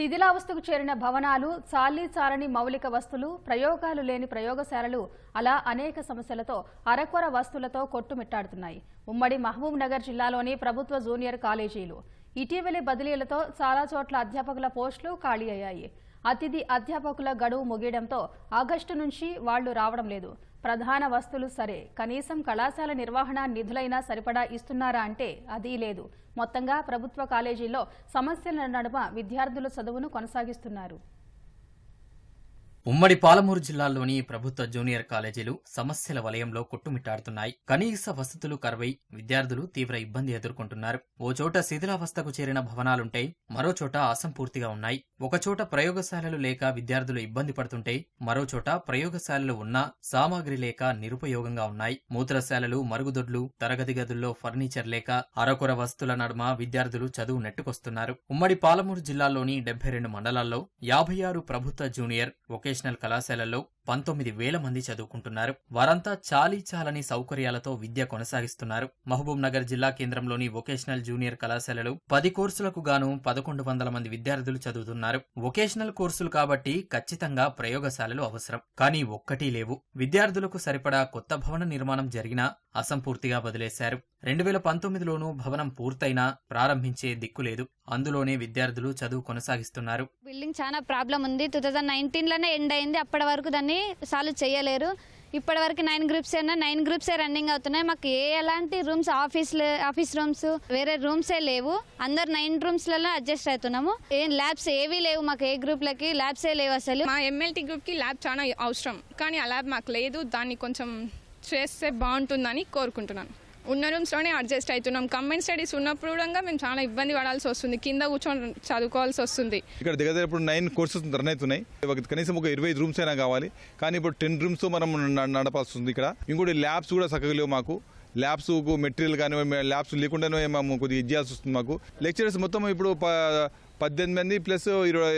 శిథిలావస్థకు చేరిన భవనాలు చాలీ చాలని మౌలిక వస్తువులు ప్రయోగాలు లేని ప్రయోగశాలలు అలా అనేక సమస్యలతో అరకొర వస్తువులతో కొట్టుమిట్టాడుతున్నాయి. ఉమ్మడి మహబూబ్ నగర్ జిల్లాలోని ప్రభుత్వ జూనియర్ కాలేజీలు. ఇటీవలి బదిలీలతో చాలా చోట్ల అధ్యాపకుల పోస్టులు ఖాళీ అయ్యాయి. అతిథి అధ్యాపకుల గడువు ముగియడంతో ఆగస్టు నుంచి వాళ్ళు రావడం లేదు. ప్రధాన వస్తువులు సరే. కనీసం కళాశాల నిర్వహణ నిధులైనా సరిపడా ఇస్తున్నారా అంటే అదీ లేదు. మొత్తంగా ప్రభుత్వ కాలేజీల్లో సమస్యల నడుమ విద్యార్థుల చదువును కొనసాగిస్తున్నారు. ఉమ్మడి పాలమూరు జిల్లాలోని ప్రభుత్వ జూనియర్ కాలేజీలు సమస్యల వలయంలో కొట్టుమిట్టాడుతున్నాయి. కనీస వసతులు కరువై విద్యార్థులు తీవ్ర ఇబ్బంది ఎదుర్కొంటున్నారు. ఓ చోట శిథిలావస్థకు చేరిన భవనాలుంటే మరోచోట అసంపూర్తిగా ఉన్నాయి. ఒకచోట ప్రయోగశాలలు లేక విద్యార్థులు ఇబ్బంది పడుతుంటే మరోచోట ప్రయోగశాలలు ఉన్నా సామాగ్రి లేక నిరుపయోగంగా ఉన్నాయి. మూత్రశాలలు మరుగుదొడ్లు తరగతి గదుల్లో ఫర్నిచర్ లేక అరకొర వస్తువుల నడుమ విద్యార్థులు చదువు నెట్టుకొస్తున్నారు. ఉమ్మడి పాలమూరు జిల్లాలోని డెబ్బై రెండు మండలాల్లో యాభై ఆరు ప్రభుత్వ జూనియర్ వొకేషనల్ కళాశాలలో పంతొమ్మిది వేల మంది చదువుకుంటున్నారు. వారంతా చాలీ చాలని సౌకర్యాలతో విద్య కొనసాగిస్తున్నారు. మహబూబ్ నగర్ జిల్లా కేంద్రంలోని వొకేషనల్ జూనియర్ కళాశాలలో పది కోర్సులకు గాను పదకొండు వందల మంది విద్యార్థులు చదువుతున్నారు. వొకేషనల్ కోర్సులు కాబట్టి ఖచ్చితంగా ప్రయోగశాలలు అవసరం. కానీ ఒక్కటీ లేవు. విద్యార్థులకు సరిపడా కొత్త భవన నిర్మాణం జరిగినా అసంపూర్తిగా వదిలేశారు. రెండు వేల పంతొమ్మిదిలోనూ భవనం పూర్తయినా ప్రారంభించే దిక్కు లేదు. అందులోనే విద్యార్థులు చదువు కొనసాగిస్తున్నారు. బిల్డింగ్ చాలా ప్రాబ్లం ఉంది. టూ థౌజండ్ నైన్టీన్లోనే ఎండ్ అయింది. అప్పటి వరకు దాన్ని సాల్వ్ చేయలేరు. ఇప్పటి వరకు నైన్ గ్రూప్స్ అయినా నైన్ గ్రూప్సే రన్నింగ్ అవుతున్నాయి. మాకు ఏ ఎలాంటి రూమ్స్ ఆఫీస్ ఆఫీస్ రూమ్స్ వేరే రూమ్సే లేవు. అందరు నైన్ రూమ్స్లలో అడ్జస్ట్ అవుతున్నాము. ఏం ల్యాబ్స్ ఏవీ లేవు మాకు ఏ గ్రూప్లకి ల్యాబ్సే లేవు అసలు. మా ఎంఎల్టీ గ్రూప్కి ల్యాబ్ చాలా అవసరం. కానీ ఆ ల్యాబ్ మాకు లేదు. దాన్ని కొంచెం చేస్తే బాగుంటుందని కోరుకుంటున్నాను. ఉన్న రూమ్స్లోనే అడ్జస్ట్ అవుతున్నాం. కంబైన్ స్టడీస్ ఉన్నప్పుడు కూడా మేము చాలా ఇబ్బంది పడాల్సి వస్తుంది. కింద కూర్చొని చదువుకోవాల్సి వస్తుంది. ఇక్కడ దగ్గర దగ్గర ఇప్పుడు నైన్ కోర్సెస్ రన్ అవుతున్నాయి. ఒక కనీసం ఒక ఇరవై రూమ్స్ అయినా కావాలి. కానీ ఇప్పుడు టెన్ రూమ్స్ మనం న- నడపాల్సి ఉంది ఇక్కడ. ఇంకోటి ల్యాబ్స్ కూడా చక్కగా లేవు మాకు. ల్యాబ్స్ మెటీరియల్ కానీ ల్యాబ్స్ లేకుండానే మేము కొద్దిగా ఇచ్చేయాల్సి వస్తుంది మాకు. లెక్చరర్స్ మొత్తం ఇప్పుడు ప- పద్దెనిమిది మంది ప్లస్ ఇరవై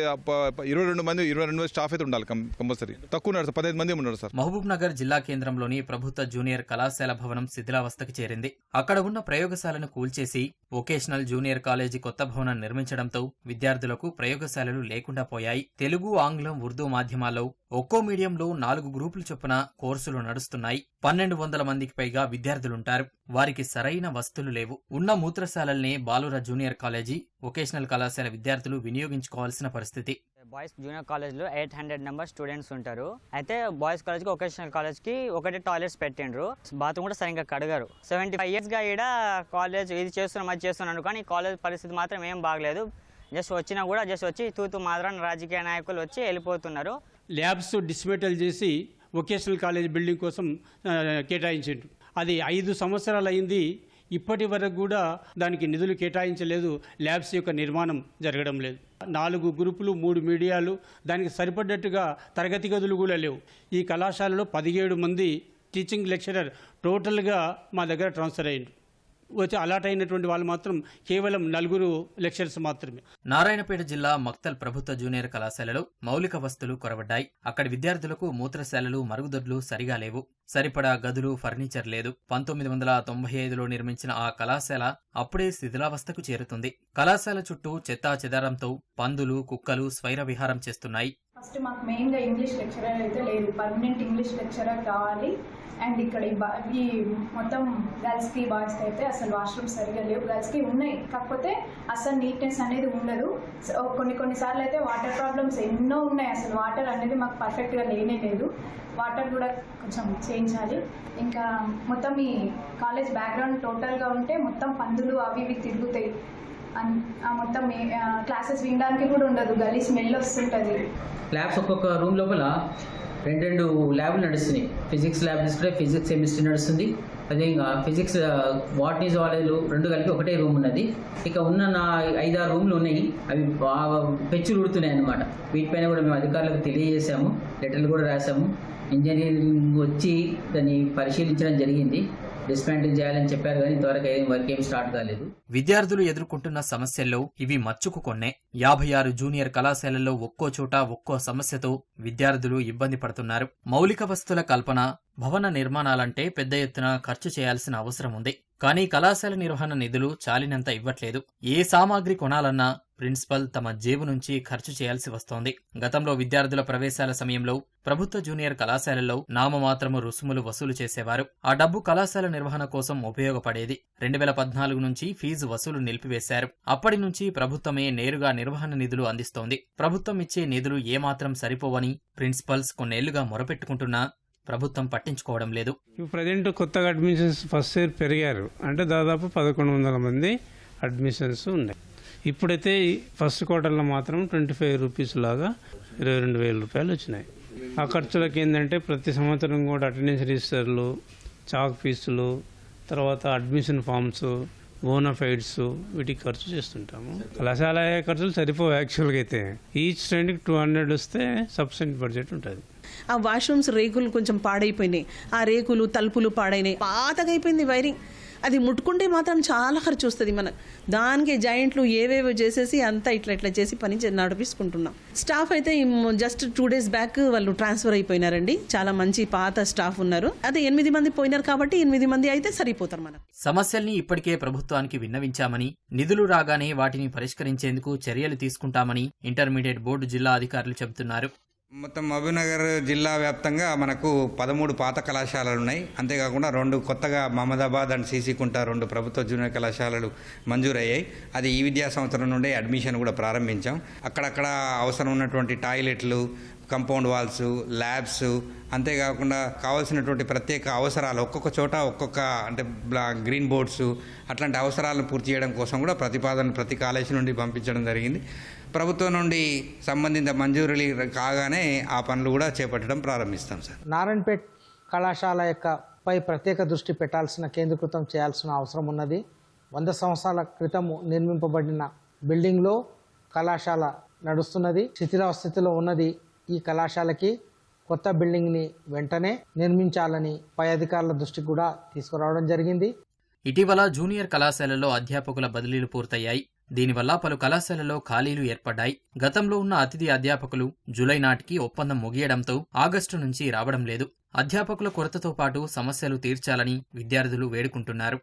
ఇరవై రెండు మంది ఇరవై రెండు మంది స్టాఫ్ అయితే ఉండాలి కం- కంపల్సరీ. తక్కువ ఉన్నారు సార్ పదిహేను మంది ఉన్నారు సార్. మహబూబ్ నగర్ జిల్లా కేంద్రంలోని ప్రభుత్వ జూనియర్ కళాశాల భవనం శిథిలావస్థకు చేరింది. అక్కడ ఉన్న ప్రయోగశాలను కూల్చేసి వొకేషనల్ జూనియర్ కాలేజీ కొత్త భవనం నిర్మించడంతో విద్యార్థులకు ప్రయోగశాలలు లేకుండా పోయాయి. తెలుగు ఆంగ్లం ఉర్దూ మాధ్యమాల్లో ఒక్కో మీడియంలో నాలుగు గ్రూపులు చొప్పున కోర్సులు నడుస్తున్నాయి. పన్నెండు వందల మందికి పైగా విద్యార్థులుంటారు. వారికి సరైన వస్తువులు లేవు. ఉన్న మూత్రశాలల్ని బాలుర జూనియర్ కాలేజీ వొకేషనల్ కళాశాల విద్యార్థులు వినియోగించుకోవాల్సిన పరిస్థితి. బాయ్స్ జూనియర్ కాలేజ్లో ఎయిట్ హండ్రెడ్ నెంబర్ స్టూడెంట్స్ ఉంటారు. అయితే బాయ్స్ కాలేజ్కి ఒకేషనల్ కాలేజ్కి ఒకటే టాయిలెట్స్ పెట్టిండ్రు. బాత్రూమ్ కూడా సరిగ్గా కడగరు. సెవెంటీ ఫైవ్ ఇయర్స్గా ఈడ కాలేజ్ ఇది చేస్తున్నాం అది చేస్తున్నాను కానీ కాలేజ్ పరిస్థితి మాత్రం ఏం బాగలేదు. జస్ట్ వచ్చినా కూడా జస్ట్ వచ్చి తూతు మాత్రం రాజకీయ నాయకులు వచ్చి వెళ్ళిపోతున్నారు. ల్యాబ్స్ డిస్మెటల్ చేసి వొకేషనల్ కాలేజ్ బిల్డింగ్ కోసం కేటాయించిండు అది ఐదు సంవత్సరాలు అయింది. ఇప్పటి వరకు కూడా దానికి నిధులు కేటాయించలేదు. ల్యాబ్స్ యొక్క నిర్మాణం జరగడం లేదు. నాలుగు గ్రూపులు మూడు మీడియాలు దానికి సరిపడ్డట్టుగా తరగతి గదులు కూడా లేవు. ఈ కళాశాలలో పదిహేడు మంది టీచింగ్ లెక్చరర్ టోటల్గా మా దగ్గర ట్రాన్స్ఫర్ అయ్యిండు వచ్చి అలాట్ అయినటువంటి వాళ్ళు మాత్రం కేవలం నలుగురు లెక్చరర్స్ మాత్రమే. నారాయణపేట జిల్లా మక్తల్ ప్రభుత్వ జూనియర్ కళాశాలలో మౌలిక వస్తువులు కొరవడ్డాయి. అక్కడి విద్యార్థులకు మూత్రశాలలు మరుగుదొడ్లు సరిగా లేవు. సరిపడా గదులు ఫర్నిచర్ లేదు. పంతొమ్మిది వందల తొంభై ఐదులో నిర్మించిన ఆ కళాశాల అప్పుడే శిథిలావస్థకు చేరుతుంది. కళాశాల చుట్టూ చెత్తా చెదారంతో పందులు కుక్కలు స్వైర విహారం చేస్తున్నాయి. ఫస్ట్ మాకు మెయిన్గా ఇంగ్లీష్ లెక్చరర్ అయితే లేదు. పర్మనెంట్ ఇంగ్లీష్ లెక్చరర్ కావాలి. అండ్ ఇక్కడ ఈ బా- ఈ మొత్తం గర్ల్స్కి బాయ్స్కి అయితే అసలు వాష్రూమ్స్ సరిగా లేవు. గర్ల్స్కి ఉన్నాయి. కాకపోతే అసలు నీట్నెస్ అనేది ఉండదు. సో కొన్ని కొన్నిసార్లు అయితే వాటర్ ప్రాబ్లమ్స్ ఎన్నో ఉన్నాయి. అసలు వాటర్ అనేది మాకు పర్ఫెక్ట్గా లేనే లేదు. వాటర్ కూడా కొంచెం చేయించాలి ఇంకా మొత్తం ఈ కాలేజ్ బ్యాక్గ్రౌండ్ టోటల్గా ఉంటే మొత్తం పందులు అవి ఇవి తిరుగుతాయి. అన్- ఆ మొత్తం క్లాసెస్ వినడానికి కూడా ఉండదు. గలీ స్మెల్ వస్తుంటుంది. ల్యాబ్స్ ఒక్కొక్క రూమ్ లోపల రెండు రెండు ల్యాబ్లు నడుస్తున్నాయి. ఫిజిక్స్ ల్యాబ్ తీసుకుంటే ఫిజిక్స్ కెమిస్ట్రీ నడుస్తుంది. అదే ఇంకా ఫిజిక్స్ వాటనీ జువాలజీలు రెండు కలిపి ఒకటే రూమ్ ఉన్నది. ఇక ఉన్న నా ఐదారు రూమ్లు ఉన్నాయి. అవి బాగా పెచ్చులు ఉడుతున్నాయి అన్నమాట. వీటిపైన కూడా మేము అధికారులకు తెలియజేశాము. లెటర్లు కూడా రాశాము. ఇంజనీరింగ్ వచ్చి దాన్ని పరిశీలించడం జరిగింది. డిస్మాంటిల్ చేయాలని చెప్పారు కానీ ఇంతవరకు ఏం వర్క్ ఏం స్టార్ట్ కాలేదు. విద్యార్థులు ఎదుర్కొంటున్న సమస్యల్లో ఇవి మచ్చుకు కొన్నే యాభై ఆరు జూనియర్ కళాశాలల్లో ఒక్కో చోట ఒక్కో సమస్యతో విద్యార్థులు ఇబ్బంది పడుతున్నారు. మౌలిక వస్తుల కల్పన భవన నిర్మాణాలంటే పెద్ద ఎత్తున ఖర్చు చేయాల్సిన అవసరం ఉంది. కానీ కళాశాల నిర్వహణ నిధులు చాలినంత ఇవ్వట్లేదు. ఏ సామాగ్రి కొనాలన్నా ప్రిన్సిపల్ తమ జేబు నుంచి ఖర్చు చేయాల్సి వస్తోంది. గతంలో విద్యార్థుల ప్రవేశాల సమయంలో ప్రభుత్వ జూనియర్ కళాశాలల్లో నామమాత్రము రుసుములు వసూలు చేసేవారు. ఆ డబ్బు కళాశాల నిర్వహణ కోసం ఉపయోగపడేది. రెండు వేల పద్నాలుగు నుంచి ఫీజు వసూలు నిలిపివేశారు. అప్పటి నుంచి ప్రభుత్వమే నేరుగా నిర్వహణ నిధులు అందిస్తోంది. ప్రభుత్వం ఇచ్చే నిధులు ఏమాత్రం సరిపోవని ప్రిన్సిపల్స్ కొన్నేళ్ళుగా మొరపెట్టుకుంటున్నా ప్రభుత్వం పట్టించుకోవడం లేదు. ప్రజెంట్ కొత్తగా అడ్మిషన్స్ ఫస్ట్ ఇయర్ పెరిగారు. అంటే దాదాపు పదకొండు వందల మంది అడ్మిషన్స్ ఉన్నాయి. ఇప్పుడైతే ఈ ఫస్ట్ క్వార్టర్లో మాత్రం ట్వంటీ ఫైవ్ రూపీస్ లాగా ఇరవై రెండు వేల రూపాయలు వచ్చినాయి. ఆ ఖర్చులకు ఏంటంటే ప్రతి సంవత్సరం కూడా అటెండెన్స్ రిజిస్టర్లు చాక్ ఫీజులు తర్వాత అడ్మిషన్ ఫామ్స్ బోనఫైడ్స్ వీటికి ఖర్చు చేస్తుంటాము. కళాశాల ఖర్చులు సరిపోవు యాక్చువల్గా అయితే. ఈచ్ స్టూడెంట్కి టూ హండ్రెడ్ వస్తే సబ్సిడెంట్ బడ్జెట్ ఉంటుంది. ఆ వాష్రూమ్స్ రేకులు కొంచెం పాడైపోయినాయి. ఆ రేకులు తలుపులు పాడైనాయి. పాతగా అయిపోయింది వైరింగ్. అది ముట్టుకుంటే మాత్రం చాలా ఖర్చు వస్తుంది మన దానికి జాయింట్లు ఏవేవో చేసేసి అంతా ఇట్లా ఇట్లా చేసి పని చే- నడిపిస్తుంటున్నాం. స్టాఫ్ అయితే జస్ట్ టూ డేస్ బ్యాక్ వాళ్ళు ట్రాన్స్ఫర్ అయిపోయినారండి. చాలా మంచి పాత స్టాఫ్ ఉన్నారు. అదే ఎనిమిది మంది పోయినారు కాబట్టి ఎనిమిది మంది అయితే సరిపోతారు మనం సమస్యల్ని ఇప్పటికే ప్రభుత్వానికి విన్నవించామని నిధులు రాగానే వాటిని పరిష్కరించేందుకు చర్యలు తీసుకుంటామని ఇంటర్మీడియట్ బోర్డు జిల్లా అధికారులు చెబుతున్నారు. మొత్తం మహబూబ్నగర్ జిల్లా వ్యాప్తంగా మనకు పదమూడు పాత కళాశాలలు ఉన్నాయి అంతేకాకుండా రెండు కొత్తగా మహమ్మదాబాద్ అండ్ సీసీకుంట రెండు ప్రభుత్వ జూనియర్ కళాశాలలు మంజూరయ్యాయి. అది ఈ విద్యా సంవత్సరం నుండే అడ్మిషన్ కూడా ప్రారంభించాం. అక్కడక్కడ అవసరం ఉన్నటువంటి టాయిలెట్లు కంపౌండ్ వాల్స్ ల్యాబ్స్ అంతేకాకుండా కావాల్సినటువంటి ప్రత్యేక అవసరాలు ఒక్కొక్క చోట ఒక్కొక్క అంటే బ్లా గ్రీన్ బోర్డ్స్ అట్లాంటి అవసరాలను పూర్తి చేయడం కోసం కూడా ప్రతిపాదన ప్రతి కాలేజీ నుండి పంపించడం జరిగింది. ప్రభుత్వం నుండి సంబంధిత మంజూరులు కాగానే ఆ పనులు కూడా చేపట్టడం ప్రారంభిస్తాం సార్. నారాయణపేట్ కళాశాల యొక్క పై ప్రత్యేక దృష్టి పెట్టాల్సిన కేంద్రీకృతం చేయాల్సిన అవసరం ఉన్నది. వంద సంవత్సరాల క్రితం నిర్మింపబడిన బిల్డింగ్లో కళాశాల నడుస్తున్నది. శిథిలావస్థితిలో ఉన్నది ఈ కళాశాలకి. కొత్త బిల్డింగ్ని వెంటనే నిర్మించాలని పై అధికారుల దృష్టికి కూడా తీసుకురావడం జరిగింది. ఇటీవల జూనియర్ కళాశాలలో అధ్యాపకుల బదిలీలు పూర్తయ్యాయి. దీనివల్ల పలు కళాశాలలో ఖాళీలు ఏర్పడ్డాయి. గతంలో ఉన్న అతిథి అధ్యాపకులు జూలై నాటికి ఒప్పందం ముగియడంతో ఆగస్టు నుంచి రావడం లేదు. అధ్యాపకుల కొరతతో పాటు సమస్యలు తీర్చాలని విద్యార్థులు వేడుకుంటున్నారు.